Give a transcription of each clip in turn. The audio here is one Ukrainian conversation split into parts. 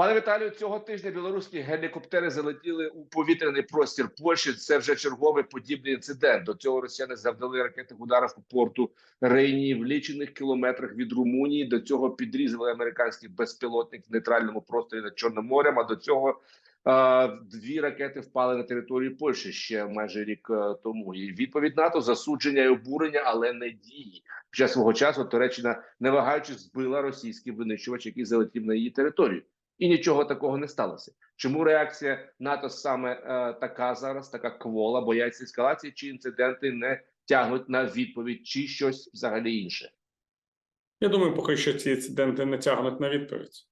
Пане Віталію, цього тижня білоруські гелікоптери залетіли у повітряний простір Польщі. Це вже черговий подібний інцидент. До цього росіяни завдали ракетних ударів по порту Рейні в лічених кілометрах від Румунії. До цього підрізали американський безпілотник в нейтральному просторі над Чорним морем. А до цього е, дві ракети впали на територію Польщі ще майже рік е, тому. І відповідь НАТО засудження і обурення, але не дії. Час свого часу Туреччина, не вагаючись, збила російський винищувач, який залетів на її територію і нічого такого не сталося. Чому реакція НАТО саме е, така зараз, така квола, бояться ескалації, чи інциденти не тягнуть на відповідь, чи щось взагалі інше? Я думаю, поки що ці інциденти не тягнуть на відповідь.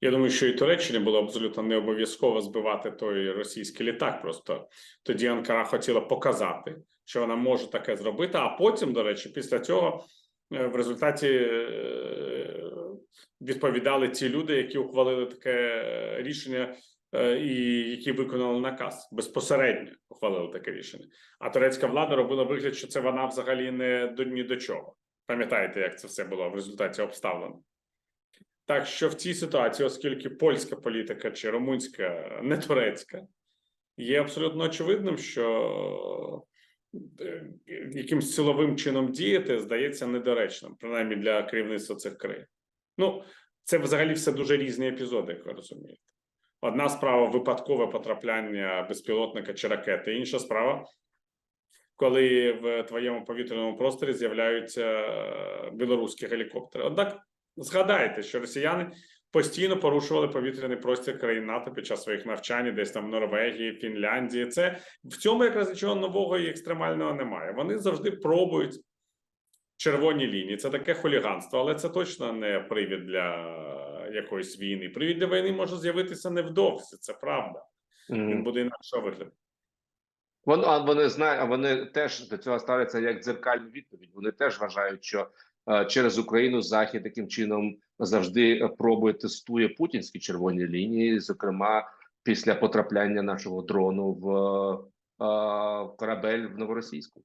Я думаю, що і Туреччині було абсолютно не обов'язково збивати той російський літак. Просто тоді Анкара хотіла показати, що вона може таке зробити. А потім, до речі, після цього е, в результаті е, відповідали ті люди, які ухвалили таке е, рішення е, і які виконали наказ безпосередньо ухвалили таке рішення. А турецька влада робила вигляд, що це вона взагалі не до ні до чого. Пам'ятаєте, як це все було в результаті обставин? Так що в цій ситуації, оскільки польська політика чи румунська, не турецька, є абсолютно очевидним, що е, якимсь силовим чином діяти здається недоречним, принаймні для керівництва цих країн. Ну, це взагалі все дуже різні епізоди, як ви розумієте. Одна справа випадкове потрапляння безпілотника чи ракети, інша справа, коли в твоєму повітряному просторі з'являються е, білоруські гелікоптери. Однак згадайте, що росіяни постійно порушували повітряний простір країн НАТО під час своїх навчань, десь там в Норвегії, Фінляндії. Це в цьому якраз нічого нового і екстремального немає. Вони завжди пробують червоні лінії. Це таке хуліганство, але це точно не привід для якоїсь війни. Привід для війни може з'явитися невдовзі. Це правда. Він буде інакшого вигляду. Вон, а вони знають, а вони теж до цього ставляться як дзеркальну відповідь. Вони теж вважають, що е, через Україну Захід таким чином завжди е, пробує тестує путінські червоні лінії, зокрема після потрапляння нашого дрону в е, корабель в Новоросійську.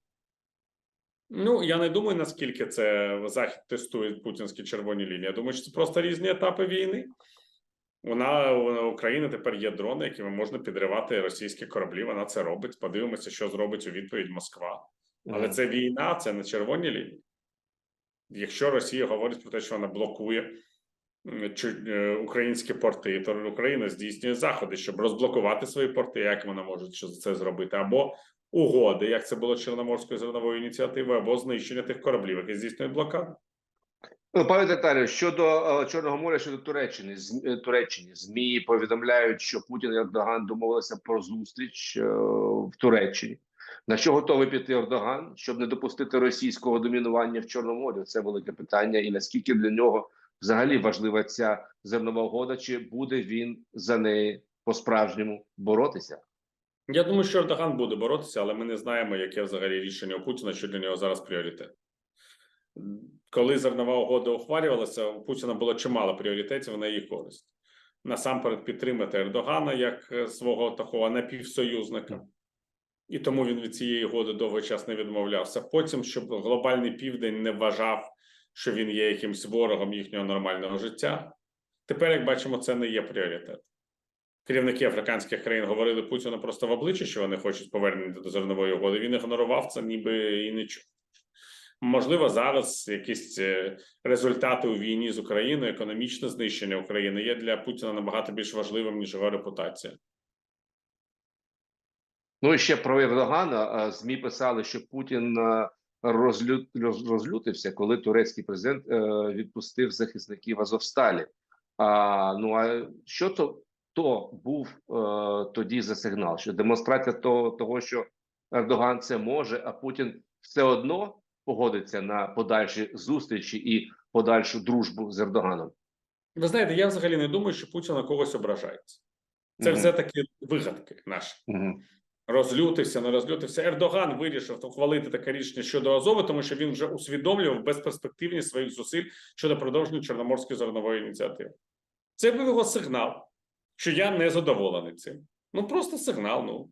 Ну я не думаю, наскільки це захід тестує путінські червоні лінії. Я думаю, що це просто різні етапи війни. Вона Україна тепер є дрони, якими можна підривати російські кораблі. Вона це робить. Подивимося, що зробить у відповідь Москва. Але це війна, це не червоні лінії. Якщо Росія говорить про те, що вона блокує українські порти, то Україна здійснює заходи, щоб розблокувати свої порти. Як вона може це зробити? Або угоди, як це було Чорноморською зерновою ініціативою, або знищення тих кораблів, які здійснюють блокаду. Ну, Пане Татарію, щодо е, Чорного моря, щодо Туреччини, з е, Туреччині змі повідомляють, що Путін і Ердоган домовилися про зустріч е, в Туреччині. На що готовий піти Ердоган, щоб не допустити російського домінування в Чорному морі? Це велике питання, і наскільки для нього взагалі важлива ця зернова угода, чи буде він за неї по-справжньому боротися? Я думаю, що Ердоган буде боротися, але ми не знаємо, яке взагалі рішення у Путіна, що для нього зараз пріоритет. Коли зернова угода ухвалювалася, у Путіна було чимало пріоритетів на її користь. Насамперед підтримати Ердогана як е, свого такого напівсоюзника, і тому він від цієї угоди довгий час не відмовлявся. Потім, щоб глобальний південь не вважав, що він є якимсь ворогом їхнього нормального життя. Тепер, як бачимо, це не є пріоритет. Керівники африканських країн говорили Путіну просто в обличчя, що вони хочуть повернення до зернової угоди. Він ігнорував це, ніби і нічого. Можливо, зараз якісь е, результати у війні з Україною, економічне знищення України є для Путіна набагато більш важливим, ніж його репутація. Ну і ще про Ердогана. Е, Змі писали, що Путін е, розлю... роз- розлютився, коли турецький президент е, відпустив захисників Азовсталі. А, ну а що то, то був е, тоді за сигнал? Що демонстрація того, того, що Ердоган це може, а Путін все одно погодиться на подальші зустрічі і подальшу дружбу з Ердоганом. Ви знаєте, я взагалі не думаю, що Путін на когось ображається. Це Мгм. все таки вигадки наші. Мгм. Розлютився, не розлютився. Ердоган вирішив ухвалити таке рішення щодо Азову, тому що він вже усвідомлював безперспективність своїх зусиль щодо продовження Чорноморської зернової ініціативи. Це був його сигнал, що я не задоволений цим. Ну просто сигнал. Ну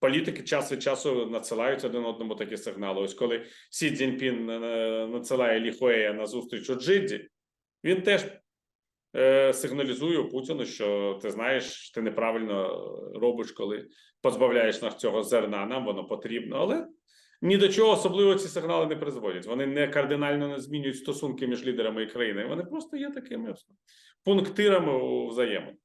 політики час від часу надсилають один одному такі сигнали. Ось коли Сі Цзіньпін е, надсилає Ліхуея на зустріч у Джидді, він теж сигналізую Путіну, що ти знаєш, ти неправильно робиш, коли позбавляєш нас цього зерна. Нам воно потрібно, але ні до чого особливо ці сигнали не призводять. Вони не кардинально не змінюють стосунки між лідерами і країною. Вони просто є такими пунктирами у взаємин.